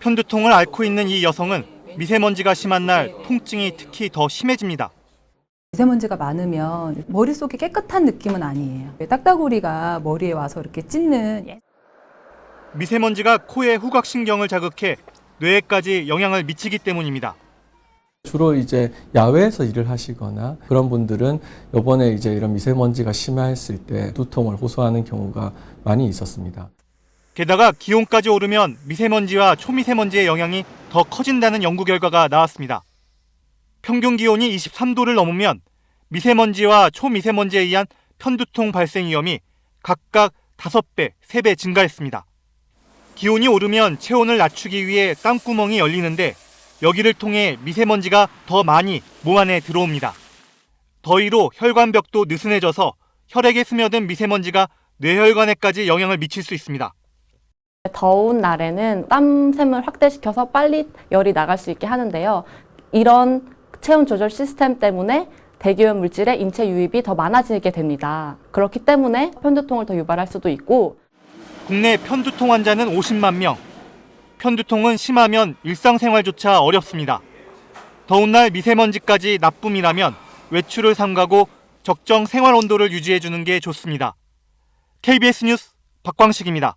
편두통을 앓고 있는 이 여성은 미세먼지가 심한 날 통증이 특히 더 심해집니다. 미세먼지가 많으면 머릿속이 깨끗한 느낌은 아니에요. 딱따구리가 머리에 와서 이렇게 찢는 미세먼지가 코의 후각신경을 자극해 뇌에까지 영향을 미치기 때문입니다. 주로 이제 야외에서 일을 하시거나 그런 분들은 요번에 이제 이런 미세먼지가 심했을 때 두통을 호소하는 경우가 많이 있었습니다. 게다가 기온까지 오르면 미세먼지와 초미세먼지의 영향이 더 커진다는 연구 결과가 나왔습니다. 평균 기온이 23도를 넘으면 미세먼지와 초미세먼지에 의한 편두통 발생 위험이 각각 5배, 3배 증가했습니다. 기온이 오르면 체온을 낮추기 위해 땀구멍이 열리는데 여기를 통해 미세먼지가 더 많이 몸 안에 들어옵니다. 더위로 혈관벽도 느슨해져서 혈액에 스며든 미세먼지가 뇌혈관에까지 영향을 미칠 수 있습니다. 더운 날에는 땀샘을 확대시켜서 빨리 열이 나갈 수 있게 하는데요. 이런 체온 조절 시스템 때문에 대기오염 물질의 인체 유입이 더 많아지게 됩니다. 그렇기 때문에 편두통을 더 유발할 수도 있고 국내 편두통 환자는 50만 명. 편두통은 심하면 일상생활조차 어렵습니다. 더운 날 미세먼지까지 나쁨이라면 외출을 삼가고 적정 생활 온도를 유지해 주는 게 좋습니다. KBS 뉴스 박광식입니다.